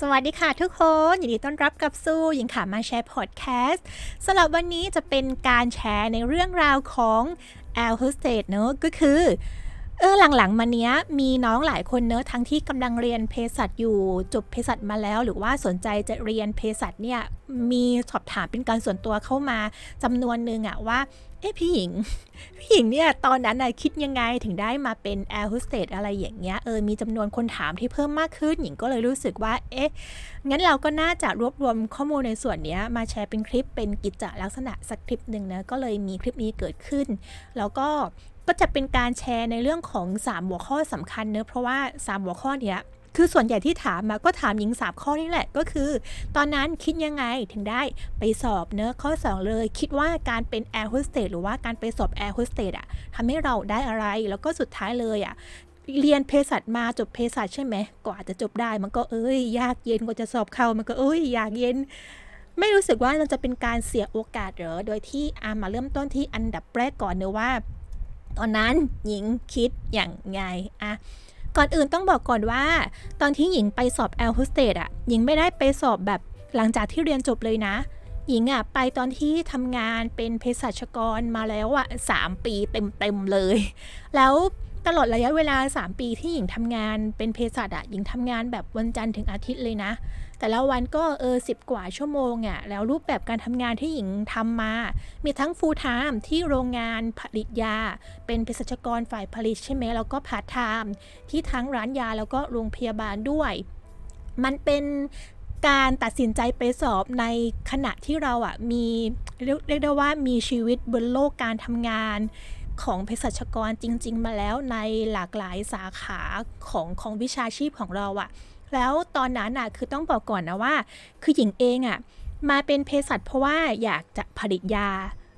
สวัสดีค่ะทุกคนยินดีต้อนรับกับสู้หญิงขามาแชร์พอดแคสต์สำหรับวันนี้จะเป็นการแชร์ในเรื่องราวของแอล h o s t e s เนอะก็คือ เออหลังๆมาเนี้ยมีน้องหลายคนเนอะทั้งที่กำลังเรียนเภสัชอยู่จบเภสัชมาแล้ว หรือว่าสนใจจะเรียนเภสัชเนี่ยมีสอบถามเป็นการส่วนตัวเข้ามาจำนวนหนึ่งอะว่าเอ๊ะพี่หญิง พี่หญิงเนี่ยตอนนั้นน่ะคิดยังไงถึงได้มาเป็นแอร์โฮสเตสอะไรอย่างเงี้ยเออมีจำนวนคนถามที่เพิ่มมากขึ้น หญิงก็เลยรู้สึกว่า เอ๊ะ งั้นเราก็น่าจะรวบรวมข้อมูลในส่วนเนี้ยมาแชร์เป็นคลิปเป็นกิจจลักษณะสักคลิปหนึ่งนะก็เลยมีคลิปนี้เกิดขึ้น แล้วก็ ก็จะเป็นการแชร์ในเรื่องของ 3 หัวข้อสำคัญเนอะเพราะว่า 3 หัวข้อเนี้ยคือส่วนใหญ่ที่ถามมาก็ถามหญิงสามข้อนี่แหละก็คือ ตอนนั้นคิดยังไงถึงได้ไปสอบเนอะข้อ 2 เลย คิดว่าการเป็นแอร์โฮสเตสหรือว่าการไปสอบแอร์โฮสเตสอะทำให้เราได้อะไรแล้วก็สุดท้ายเลยอะเรียนเภสัชมาจบเภสัชใช่ไหมกว่าจะจบได้มันก็เอ้ย ยากเย็นกว่าจะสอบเข้ามันก็เอ้ยยากเย็น ไม่รู้สึกว่าเราจะเป็นการเสียโอกาสเหรอโดยที่อามาเริ่มต้นที่อันดับแรกก่อนเนอะว่า ตอนนั้นหญิงคิดอย่างไงอะก่อนอื่นต้องบอกก่อนว่า ตอนที่หญิงไปสอบแอลโฮสเตสอะหญิงไม่ได้ไปสอบแบบหลังจากที่เรียนจบเลยนะ หญิงอะไปตอนที่ทำงานเป็นเภสัชกรมาแล้วอะสามปีเต็มๆเลย แล้ว ตลอดระยะเวลา 3 ปีที่หญิงทำงานเป็นเภสัชอะหญิงทำงานแบบวันจันทร์ถึงอาทิตย์เลยนะ แต่ละวันก็เออสิบกว่าชั่วโมงอะแล้วรูปแบบการทำงานที่หญิงทำมา มีทั้ง full time ที่โรงงานผลิตยา เป็นเภสัชกรฝ่ายผลิตใช่ไหมแล้วก็ part time ที่ทั้งร้านยาแล้วก็โรงพยาบาลด้วย มันเป็นการตัดสินใจไปสอบในขณะที่เราอะมีเรียกได้ว่ามีชีวิตบนโลกการทำงาน ของเภสัชกรจริง ๆ มาแล้วในหลากหลายสาขาของของวิชาชีพของเราอะแล้วตอนนั้นอะคือต้องบอกก่อนนะว่า คือหญิงเองอะมาเป็นเภสัชเพราะว่าอยากจะผลิตยา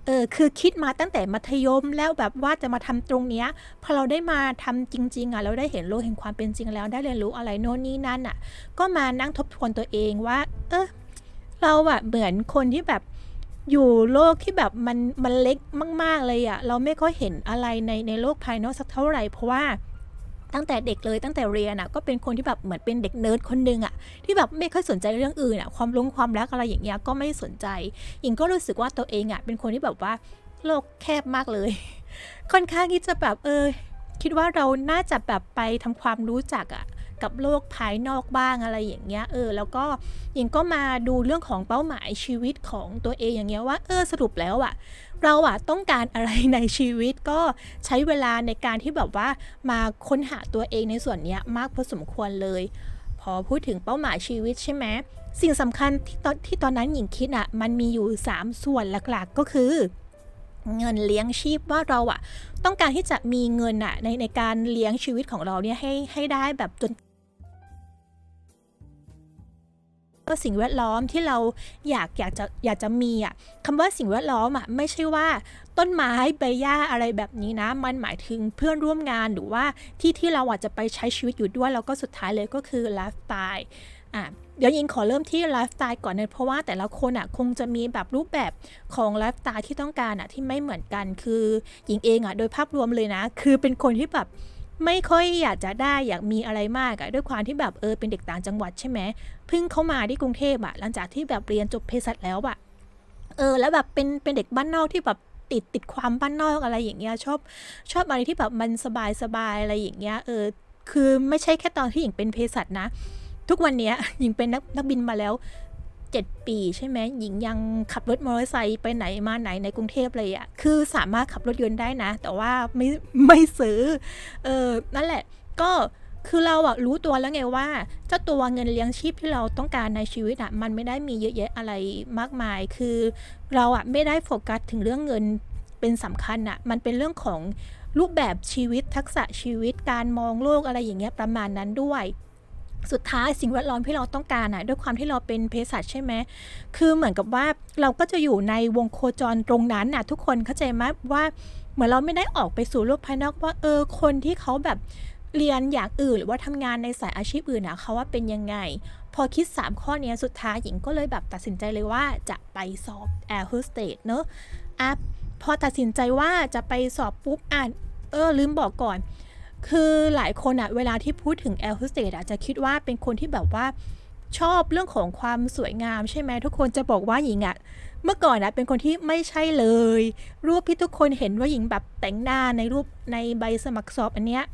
เออคือคิดมาตั้งแต่มัธยมแล้วแบบว่าจะมาทำตรงเนี้ยพอเราได้มาทำจริง ๆอะเราได้เห็นโลกแห่งความเป็นจริงแล้วได้เรียนรู้อะไรโน่นนี่นั่นอะ ก็มานั่งทบทวนตัวเองว่า เออเราอะเหมือนคนที่แบบ อยู่โลกที่แบบมันมันเล็กมาก ๆ เลยอะเราไม่ค่อยเห็นอะไรในในโลกภายนอกสักเท่าไหร่เพราะว่าตั้งแต่เด็กเลยตั้งแต่เรียนอะก็เป็นคนที่แบบเหมือนเป็นเด็กเนิร์ดคนหนึ่งอะที่แบบไม่ค่อยสนใจเรื่องอื่นอะความรู้ความรักอะไรอย่างเงี้ยก็ไม่สนใจหญิงก็รู้สึกว่าตัวเองอะเป็นคนที่แบบว่าโลกแคบมากเลย ค่อนข้างที่จะแบบเออคิดว่าเราน่าจะแบบไปทำความรู้จักอะ กับโลกภายนอกบ้างอะไรอย่างเงี้ยเออแล้วก็หญิงก็มาดูเรื่องของเป้าหมายชีวิตของตัวเองอย่างเงี้ยว่าเออสรุปแล้วอะเราอะต้องการอะไรในชีวิตก็ใช้เวลาในการที่แบบว่ามาค้นหาตัวเองในส่วนเนี้ยมากพอสมควรเลย พอพูดถึงเป้าหมายชีวิตใช่ไหมสิ่งสำคัญที่ตอนที่ตอนนั้นหญิงคิดอะมันมีอยู่ 3 ส่วนหลักๆก็คือเงินเลี้ยงชีพว่าเราอะต้องการที่จะมีเงินอะในในการเลี้ยงชีวิตของเราเนี่ยให้ให้ได้แบบจน ก็สิ่งแวดล้อมที่เราอยากอยากจะอยากจะมีอะคำว่าสิ่งแวดล้อมอะไม่ใช่ว่าต้นไม้ใบหญ้าอะไรแบบนี้นะ มันหมายถึงเพื่อนร่วมงานหรือว่าที่ที่เราอาจจะไปใช้ชีวิตอยู่ด้วย แล้วก็สุดท้ายเลยก็คือไลฟ์สไตล์อะเดี๋ยวยิงขอเริ่มที่ไลฟ์สไตล์ก่อนเลยเพราะว่าแต่ละคนอะคงจะมีแบบรูปแบบของไลฟ์สไตล์ที่ต้องการอะที่ไม่เหมือนกันคือหญิงเองอะโดยภาพรวมเลยนะ คือเป็นคนที่แบบ ไม่ค่อยอยากจะได้อยากมีอะไรมากอะด้วยความที่แบบเออเป็นเด็กต่างจังหวัดใช่ไหมเพิ่งเข้ามาที่กรุงเทพอะหลังจากที่แบบเรียนจบเภสัชแล้วอะเออ แล้วแบบเป็นเป็นเด็กบ้านนอกที่แบบติดติดความบ้านนอกอะไรอย่างเงี้ยชอบชอบอะไรที่แบบมันสบายสบายอะไรอย่างเงี้ยเออ คือไม่ใช่แค่ตอนที่หญิงเป็นเภสัชนะ ทุกวันเนี้ยหญิงเป็นนักนักบินมาแล้ว 7 ปีใช่ไหมหญิงยังขับรถมอเตอร์ไซค์ไปไหนมาไหนในกรุงเทพเลยอะคือสามารถขับรถยนต์ได้นะ แต่ว่าไม่ไม่ซื้อ เออ นั่นแหละ ก็คือเราอะรู้ตัวแล้วไงว่า เจ้าตัวเงินเลี้ยงชีพที่เราต้องการในชีวิตอะมันไม่ได้มีเยอะแยะอะไรมากมาย คือเราอะไม่ได้โฟกัสถึงเรื่องเงินเป็นสำคัญอะมันเป็นเรื่องของรูปแบบชีวิตทักษะชีวิตการมองโลกอะไรอย่างเงี้ยประมาณนั้นด้วย สุดท้ายสิ่งแวดล้อมที่เราต้องการอะด้วยความที่เราเป็นเภสัชใช่ไหมคือเหมือนกับว่าเราก็จะอยู่ในวงโคจรตรงนั้นน่ะทุกคนเข้าใจไหมว่าเหมือนเราไม่ได้ออกไปสู่โลกภายนอกว่าเออคนที่เขาแบบเรียนอย่างอื่นหรือว่าทำงานในสายอาชีพอื่นนะเขาว่าเป็นยังไง พอคิด 3 ข้อนี้สุดท้ายหญิงก็เลยแบบตัดสินใจเลยว่าจะไปสอบ Air Hostess เนอะอะพอตัดสินใจว่าจะไปสอบปุ๊บอ่านเออลืมบอกก่อน คือหลายคนอะเวลาที่พูดถึง Air Hostess อะจะคิดว่าเป็นคนที่แบบว่าชอบเรื่องของความสวยงามใช่ไหมทุกคนจะบอกว่าหญิงอะเมื่อก่อนนะเป็นคนที่ไม่ใช่เลย รูปที่ทุกคนเห็นว่าหญิงแบบแต่งหน้าในรูปในใบสมัครสอบอันเนี้ย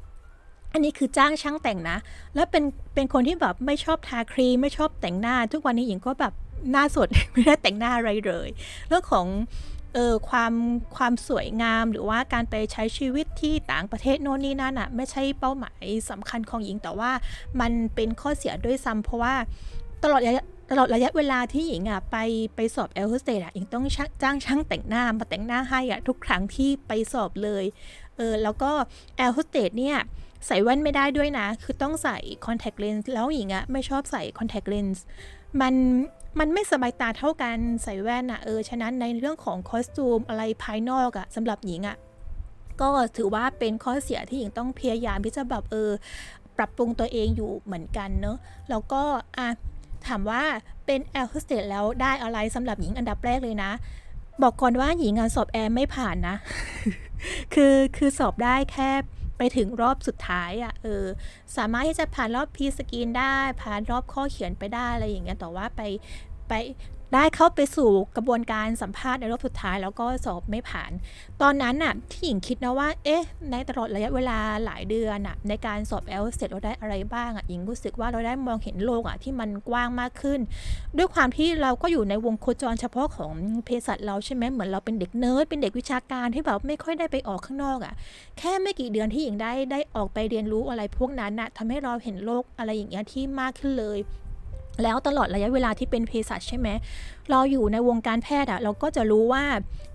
อันนี้คือจ้างช่างแต่งนะ แล้วเป็นเป็นคนที่แบบไม่ชอบทาครีมไม่ชอบแต่งหน้า ทุกวันนี้หญิงก็แบบหน้าสดไม่ได้แต่งหน้าอะไรเลย เรื่องของ เออความความสวยงามหรือว่าการไปใช้ชีวิตที่ต่างประเทศโน่นนี่นั่นอะไม่ใช่เป้าหมายสำคัญของหญิงแต่ว่ามันเป็นข้อเสียด้วยซ้ำเพราะว่าตลอดระยะตลอดระยะเวลาที่หญิงอะไปไปสอบแอลโฮสเตสอะหญิงต้องจ้างช่างแต่งหน้ามาแต่งหน้าให้อะทุกครั้งที่ไปสอบเลยเออแล้วก็แอลโฮสเตสเนี่ยใส่แว่นไม่ได้ด้วยนะ คือต้องใส่คอนแทคเลนส์แล้วหญิงอะไม่ชอบใส่คอนแทคเลนส์มัน มันไม่สบายตาเท่ากันใส่แว่นอะเออฉะนั้นในเรื่องของคอสตูมอะไรภายนอกอะสำหรับหญิงอะก็ถือว่าเป็นข้อเสียที่หญิงต้องพยายามที่จะแบบเออ ปรับปรุงตัวเองอยู่เหมือนกันเนอะแล้วก็อะถามว่าเป็นแอร์โฮสเตสแล้วได้อะไรสำหรับหญิงอันดับแรกเลยนะ บอกก่อนว่าหญิงงานสอบแอร์ไม่ผ่านนะ คือคือสอบได้แค่ ไปถึงรอบสุดท้ายอะ่ะเออสามารถที่จะผ่านรอบพีสกรีนได้ ผ่านรอบข้อเขียนไปได้อะไรอย่างเงี้ยแต่ว่าไปไป ได้เข้าไปสู่กระบวนการสัมภาษณ์ในรอบสุดท้ายแล้วก็สอบไม่ผ่าน ตอนนั้นน่ะที่หญิงคิดนะว่า เอ๊ะ ในตลอดระยะเวลาหลายเดือนน่ะในการสอบแอลเสร็จเราได้อะไรบ้างอะหญิงรู้สึกว่าเราได้มองเห็นโลกอะที่มันกว้างมากขึ้น ด้วยความที่เราก็อยู่ในวงโคจรเฉพาะของเภสัชเราใช่ไหมเหมือนเราเป็นเด็กเนิร์ดเป็นเด็กวิชาการที่แบบไม่ค่อยได้ไปออกข้างนอกอะ แค่ไม่กี่เดือนที่หญิงได้ได้ออกไปเรียนรู้อะไรพวกนั้นน่ะทำให้เราเห็นโลกอะไรอย่างเงี้ยที่มากขึ้นเลย แล้วตลอดระยะเวลาที่เป็นเภสัชใช่ไหมเราอยู่ในวงการแพทย์อะเราก็จะรู้ว่า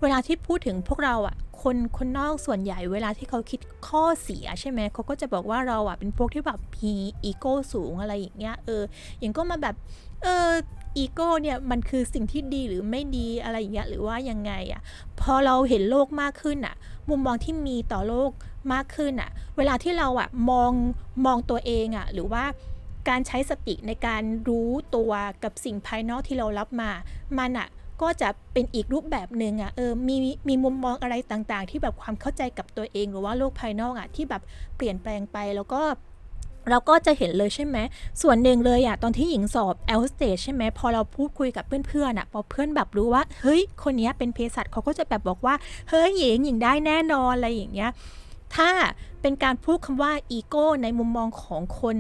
เวลาที่พูดถึงพวกเราอะคนคนนอกส่วนใหญ่เวลาที่เขาคิดข้อเสียใช่ไหมเขาก็จะบอกว่าเราอะเป็นพวกที่แบบมีอีโก้สูงอะไรอย่างเงี้ยเอออย่างก็มาแบบเอออีโก้เนี่ยมันคือสิ่งที่ดีหรือไม่ดีอะไรอย่างเงี้ยหรือว่ายังไงอะพอเราเห็นโลกมากขึ้นอะมุมมองที่มีต่อโลกมากขึ้นอะเวลาที่เราอะมองมองตัวเองอะหรือว่า การใช้สติในการรู้ตัวกับสิ่งภายนอกที่เรารับมา มันอะก็จะเป็นอีกรูปแบบหนึ่งอะเออมีมีมุมมองอะไรต่างๆ ที่แบบความเข้าใจกับตัวเอง หรือว่าโลกภายนอกอะที่แบบเปลี่ยนแปลงไปแล้วก็เราก็จะเห็นเลยใช่ไหม ส่วนหนึ่งเลยอะตอนที่หญิงสอบแอลสเตใช่ไหม พอเราพูดคุยกับเพื่อนๆอะพอเพื่อนแบบรู้ว่า เฮ้ย คนนี้เป็นเภสัชเขาก็จะแบบบอกว่า เฮ้ยหญิงหญิงได้แน่นอนอะไรอย่างเงี้ย ถ้า เป็นการพูดคำว่าอีโก้ในมุมมองของคน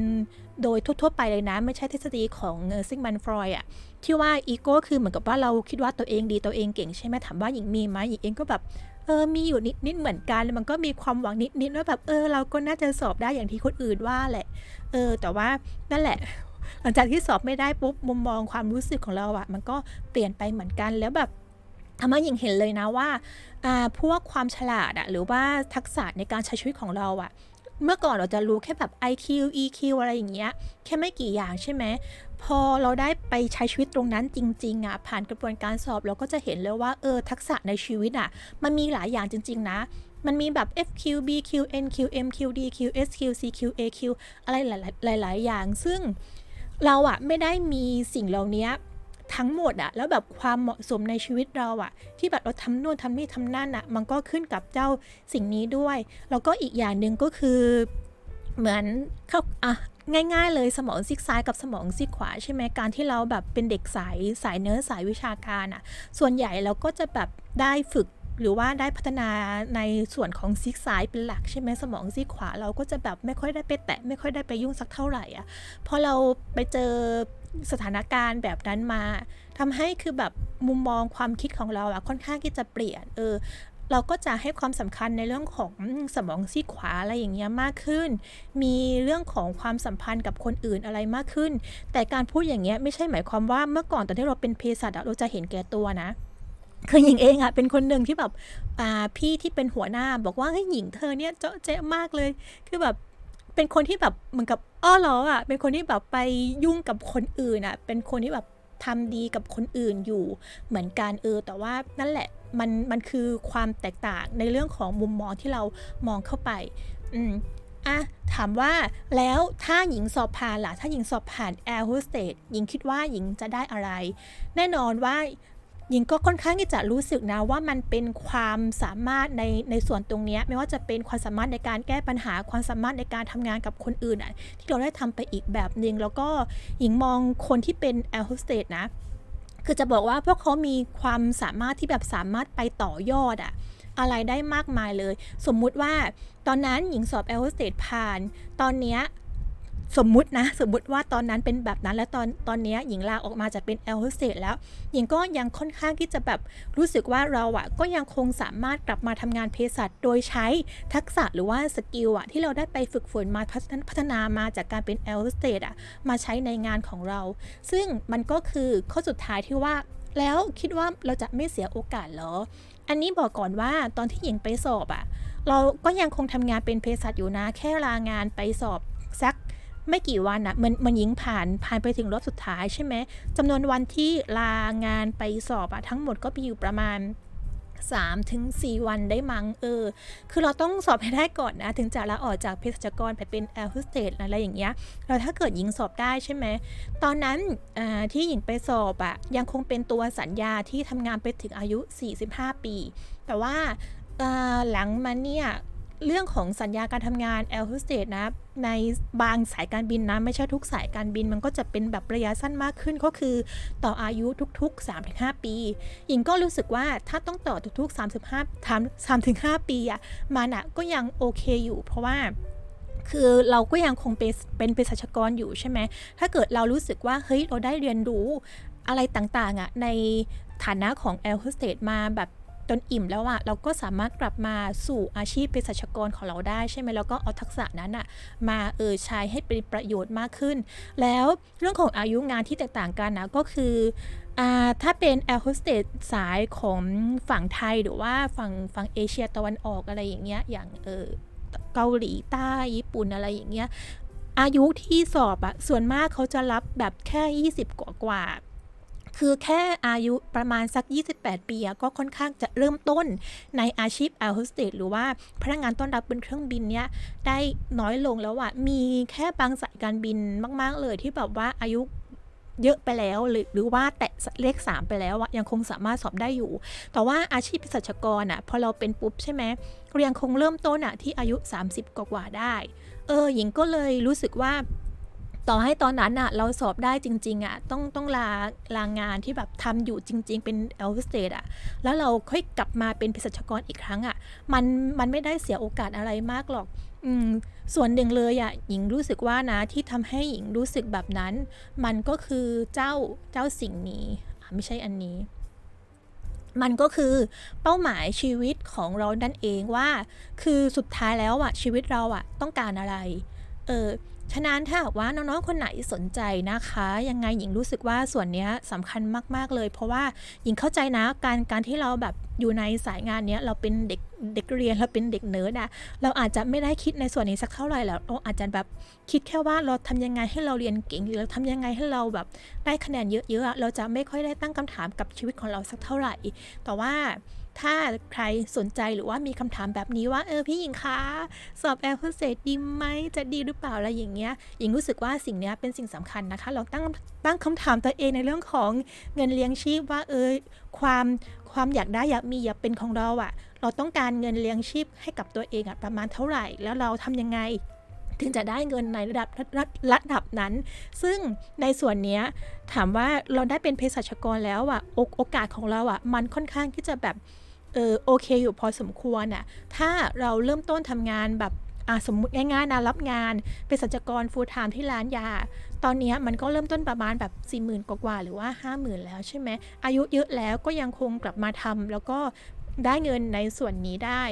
โดยทั่วๆไปเลยนะ ไม่ใช่ทฤษฎีของซิงมันฟรอยอะที่ว่าอีโก้คือเหมือนกับว่าเราคิดว่าตัวเองดีตัวเองเก่งใช่ไหมถามว่าหญิงมีไหมหญิงเองก็แบบเออมีอยู่นิดนิดเหมือนกัน มันก็มีความหวังนิดนิดว่าแบบเออเราก็น่าจะสอบได้อย่างที่คนอื่นว่าแหละ เออ แต่ว่านั่นแหละ หลังจากที่สอบไม่ได้ปุ๊บมุมมองความรู้สึกของเราอะมันก็เปลี่ยนไปเหมือนกันแล้วแบบ ทำให้หญิงเห็นเลยนะว่าพวกความฉลาดอะหรือว่าทักษะในการใช้ชีวิตของเราอะเมื่อก่อนเราจะรู้แค่แบบ IQ EQ อะไรอย่างเงี้ย แค่ไม่กี่อย่างใช่ไหม พอเราได้ไปใช้ชีวิตตรงนั้นจริง ๆ อะ ผ่านกระบวนการสอบเราก็จะเห็นเลยว่า เออ ทักษะในชีวิตอะ มันมีหลายอย่างจริง ๆ นะ มันมีแบบ FQ BQ NQ MQ DQ SQ CQ AQ อะไรหลายๆหลายๆอย่าง ซึ่งเราอะไม่ได้มีสิ่งเหล่านี้ ทั้งหมดอะแล้วแบบความเหมาะสมในชีวิตเราอะที่แบบเราทำนู่นทำนี่ทำนั่นอะมันก็ขึ้นกับเจ้าสิ่งนี้ด้วย แล้วก็อีกอย่างหนึ่งก็คือเหมือนเขาอะง่ายๆเลยสมองซีกซ้ายกับสมองซีกขวาใช่ไหมการที่เราแบบเป็นเด็กสายสายเนื้อสายวิชาการอะส่วนใหญ่เราก็จะแบบได้ฝึกหรือว่าได้พัฒนาในส่วนของซีกซ้ายเป็นหลักใช่ไหมสมองซีกขวาเราก็จะแบบไม่ค่อยได้ไปแตะไม่ค่อยได้ไปยุ่งสักเท่าไหร่อะพอเราไปเจอ สถานการณ์แบบนั้นมาทำให้คือแบบมุมมองความคิดของเราอะค่อนข้างที่จะเปลี่ยน เออ เราก็จะให้ความสำคัญในเรื่องของสมองซีขวาอะไรอย่างเงี้ยมากขึ้น มีเรื่องของความสัมพันธ์กับคนอื่นอะไรมากขึ้น แต่การพูดอย่างเงี้ยไม่ใช่หมายความว่าเมื่อก่อนตอนที่เราเป็นเภสัชอะเราจะเห็นแก่ตัวนะคือหญิงเองอะเป็นคนหนึ่งที่แบบพี่ที่เป็นหัวหน้าบอกว่าเฮ้ยหญิงเธอเนี่ยเจาะเจ๊ะมากเลย คือแบบ เป็นคนที่แบบเหมือนกับอ้อล้ออะ เป็นคนที่แบบไปยุ่งกับคนอื่นอะ เป็นคนที่แบบทำดีกับคนอื่นอยู่เหมือนกันเออ แต่ว่านั่นแหละมันมันคือความแตกต่างในเรื่องของมุมมองที่เรามองเข้าไป อืมอะถามว่าแล้วถ้าหญิงสอบผ่านล่ะ ถ้าหญิงสอบผ่าน Air Hostess หญิงคิดว่าหญิงจะได้อะไร แน่นอนว่า หญิงก็ค่อนข้างที่จะรู้สึกนะว่ามันเป็นความสามารถในในส่วนตรงนี้ไม่ว่าจะเป็นความสามารถในการแก้ปัญหาความสามารถในการทำงานกับคนอื่นอะที่เราได้ทำไปอีกแบบหนึ่งแล้วก็หญิงมองคนที่เป็นแอร์โฮสเตสนะคือจะบอกว่าพวกเขามีความสามารถที่แบบสามารถไปต่อยอดอะอะไรได้มากมายเลย สมมุติว่าตอนนั้นหญิงสอบแอร์โฮสเตสผ่าน ตอนเนี้ย สมมุตินะสมมุติว่าตอนนั้นเป็นแบบนั้นแล้วตอนตอนนี้หญิงลาออกมาจากเป็นแอร์โฮสเตสแล้ว หญิงก็ยังค่อนข้างที่จะแบบรู้สึกว่าเราอะก็ยังคงสามารถกลับมาทำงานเภสัชโดยใช้ทักษะหรือว่าสกิลอะที่เราได้ไปฝึกฝนมาพัฒนามาจากการเป็นแอร์โฮสเตสอะมาใช้ในงานของเรา ซึ่งมันก็คือข้อสุดท้ายที่ว่าแล้วคิดว่าเราจะไม่เสียโอกาสเหรอ อันนี้บอกก่อนว่าตอนที่หญิงไปสอบอะเราก็ยังคงทำงานเป็นเภสัชอยู่นะ แค่ลางานไปสอบสัก ไม่กี่วันอะมันมันหญิงผ่านผ่านไปถึงรอบสุดท้ายใช่ไหมจำนวนวันที่ลางานไปสอบอะทั้งหมดก็มีอยู่ประมาณ3ถึง4วันได้มั้งเออ คือเราต้องสอบให้ได้ก่อนนะ ถึงจะลาออกจากเภสัชกรไปเป็นแอร์โฮสเตสอะไรอย่างเงี้ย เราถ้าเกิดหญิงสอบได้ใช่ไหม ตอนนั้นอ่าที่หญิงไปสอบอะยังคงเป็นตัวสัญญาที่ทำงานไปถึงอายุ 45 ปี แต่ว่าอ่าหลังมาเนี่ย เรื่องของสัญญาการทำงานแอร์โฮสเตสนะ ในบางสายการบินนะ ไม่ใช่ทุกสายการบินมันก็จะเป็นแบบระยะสั้นมากขึ้นก็คือต่ออายุทุกๆ 3-5 ปี หญิงก็รู้สึกว่าถ้าต้องต่อทุกๆ 35 3-5ปีอะมันอะก็ยังโอเคอยู่ เพราะว่าคือเราก็ยังคงเป็นเป็นเภสัชกรอยู่ใช่ไหม ถ้าเกิดเรารู้สึกว่า เฮ้ย เราได้เรียนรู้อะไรต่างๆอะในฐานะของแอร์โฮสเตสมาแบบ จนอิ่มแล้วอะเราก็สามารถกลับมาสู่อาชีพเภสัชกรของเราได้ใช่ไหมแล้วก็เอาทักษะนั้นอะมาเออใช้ให้เป็นประโยชน์มากขึ้น แล้วเรื่องของอายุงานที่แตกต่างกันนะก็คืออ่าถ้าเป็นแอร์โฮสเตสสายของฝั่งไทยหรือว่าฝั่งฝั่งเอเชียตะวันออกอะไรอย่างเงี้ยอย่างเออเกาหลีใต้ญี่ปุ่นอะไรอย่างเงี้ยอายุที่สอบอะส่วนมากเขาจะรับแบบแค่ 20 กว่ากว่า คือแค่อายุประมาณสัก 28 ปีก็ค่อนข้างจะเริ่มต้นในอาชีพแอร์โฮสเตสหรือว่าพนักงานต้อนรับบนเครื่องบินเนี้ยได้น้อยลงแล้วอะมีแค่บางสายการบินมาก ๆ เลยที่แบบว่าอายุเยอะไปแล้วหรือหรือว่าแตะเลข 3 ไปแล้วอะยังคงสามารถสอบได้อยู่ แต่ว่าอาชีพเภสัชกรอะพอเราเป็นปุ๊บใช่ไหมเรายังคงเริ่มต้นอะที่อายุ 30 กว่าได้ เออหญิงก็เลยรู้สึกว่า ต่อให้ตอนนั้นอะเราสอบได้จริง ๆอะต้องต้องลาลางานที่แบบทำอยู่จริง ๆ เป็นเอลวิสเตดอะแล้วเราค่อยกลับมาเป็นเภสัชกรอีกครั้งอะมันมันไม่ได้เสียโอกาสอะไรมากหรอกอืมส่วนหนึ่งเลยอะหญิงรู้สึกว่านะที่ทำให้หญิงรู้สึกแบบนั้น มันก็คือเจ้าเจ้าสิ่งนี้ไม่ใช่อันนี้มันก็คือเป้าหมายชีวิตของเรานั่นเองว่า คือสุดท้ายแล้วอะชีวิตเราอะต้องการอะไร เออ ฉะนั้นถ้าว่าน้องๆคนไหนสนใจนะคะ ยังไงหญิงรู้สึกว่าส่วนนี้ยสำคัญมากๆเลย เพราะว่าหญิงเข้าใจนะการการที่เราแบบอยู่ในสายงานเนี้ยเราเป็นเด็กเด็กเรียนเราเป็นเด็กเนิร์ดอะเราอาจจะไม่ได้คิดในส่วนนี้สักเท่าไหร่แล้วเราอาจจะแบบคิดแค่ว่าเราทำยังไงให้เราเรียนเก่งหรือเราทำยังไงให้เราแบบได้คะแนนเยอะๆเราจะไม่ค่อยได้ตั้งคำถามกับชีวิตของเราสักเท่าไหร่ แต่ว่า ถ้าใครสนใจหรือว่ามีคำถามแบบนี้ว่า เออพี่หญิงคะ สอบแอร์โฮสเตดีไหมจะดีหรือเปล่าอะไรอย่างเงี้ยหญิงรู้สึกว่าสิ่งนี้เป็นสิ่งสำคัญนะคะลองตั้งตั้งคำถามตัวเองในเรื่องของเงินเลี้ยงชีพว่าเออความความอยากได้อยากมีอยากเป็นของเราอะเราต้องการเงินเลี้ยงชีพให้กับตัวเองอะประมาณเท่าไหร่ แล้วเราทำยังไงถึงจะได้เงินในระดับระระระดับนั้น ซึ่งในส่วนนี้ถามว่าเราได้เป็นเภสัชกรแล้วอะโอโอกาสของเราอะมันค่อนข้างที่จะแบบ เออโอเคอยู่พอสมควรอะถ้าเราเริ่มต้นทำงานแบบอะสมมติง่ายๆนะรับงานเป็นสัจกรฟูลไทม์ที่ร้านยา ตอนนี้มันก็เริ่มต้นประมาณแบบ 4 0,000 กว่าๆหรือว่า 50,000 แล้วใช่ไหมอายุเยอะแล้วก็ยังคงกลับมาทำแล้วก็ได้เงินในส่วนนี้ได้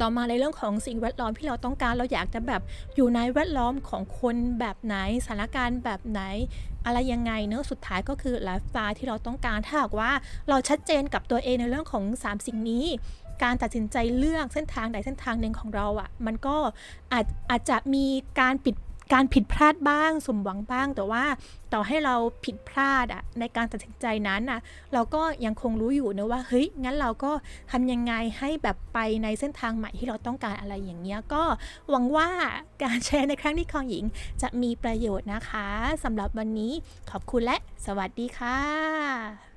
ต่อมาในเรื่องของสิ่งแวดล้อมที่เราต้องการเราอยากจะแบบอยู่ในแวดล้อมของคนแบบไหนสถานการณ์แบบไหน อะไรยังไงเนอะสุดท้ายก็คือไลฟ์สไตล์ที่เราต้องการถ้าหากว่าเราชัดเจนกับตัวเองในเรื่องของ 3 สิ่งนี้ การตัดสินใจเลือกเส้นทางใดเส้นทางหนึ่งของเราอะ่ะมันก็อาจอาจจะมีการปิด การผิดพลาดบ้างสมหวังบ้างแต่ว่าต่อให้เราผิดพลาดอะในการตัดสินใจนั้นอะเราก็ยังคงรู้อยู่นะว่าเฮ้ยงั้นเราก็ทำยังไงให้แบบไปในเส้นทางใหม่ที่เราต้องการอะไรอย่างเงี้ยก็หวังว่าการแชร์ในครั้งนี้ของหญิงจะมีประโยชน์นะคะสำหรับวันนี้ขอบคุณและสวัสดีค่ะ